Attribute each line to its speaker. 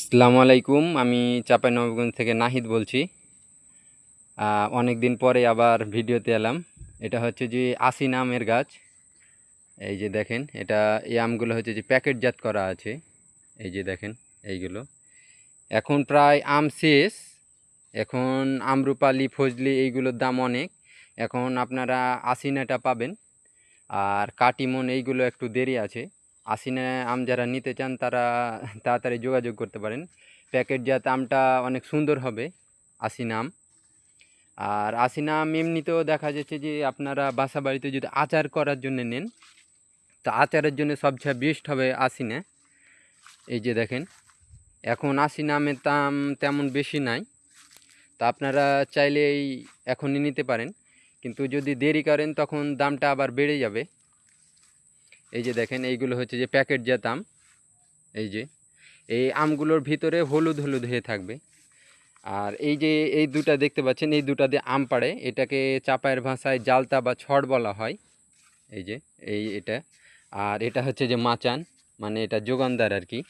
Speaker 1: আসসালামু আলাইকুম, আমি চাঁপাইনবাবগঞ্জ থেকে নাহিদ বলছি। অনেক দিন পরে আবার ভিডিওতে এলাম। এটা হচ্ছে যে আশি নামের গাছ। এই যে দেখেন, এটা, এই আমগুলো হচ্ছে যে প্যাকেটজাত করা আছে। এই যে দেখেন, এইগুলো। এখন প্রায় আম শেষ। এখন আমরুপালি, ফজলি এইগুলোর দাম অনেক। এখন আপনারা আশিনাটা পাবেন। আর কাটিমন এইগুলো একটু দেরি আছে। আশিনা আম যারা নিতে চান, তারা তাড়াতাড়ি যোগাযোগ করতে পারেন। প্যাকেটজাত আমটা অনেক সুন্দর হবে, আশিনা আম। আর আশিনা আম এমনিতেও দেখা যাচ্ছে যে, আপনারা বাসা বাড়িতে যদি আচার করার জন্য নেন, তা আচারের জন্য সবচেয়ে বেস্ট হবে আশিনা। এই যে দেখেন, এখন আশিনা আমের দাম তেমন বেশি নাই। তা আপনারা চাইলে এই এখনই নিতে পারেন। কিন্তু যদি দেরি করেন, তখন দামটা আবার বেড়ে যাবে। এই যে দেখেন, এইগুলো হচ্ছে যে প্যাকেটজাত আম। এই যে, এই আমগুলোর ভিতরে হলুদ হলুদ হয়ে থাকবে। আর এই যে, এই দুটা দেখতে পাচ্ছেন, এই দুটা দিয়ে আম পাড়ে। এটাকে চাপায়ের ভাষায় জালতা বা ছড় বলা হয়। এই যে, এই এটা। আর এটা হচ্ছে যে মাচান মানে এটা যোগানদার আর কি।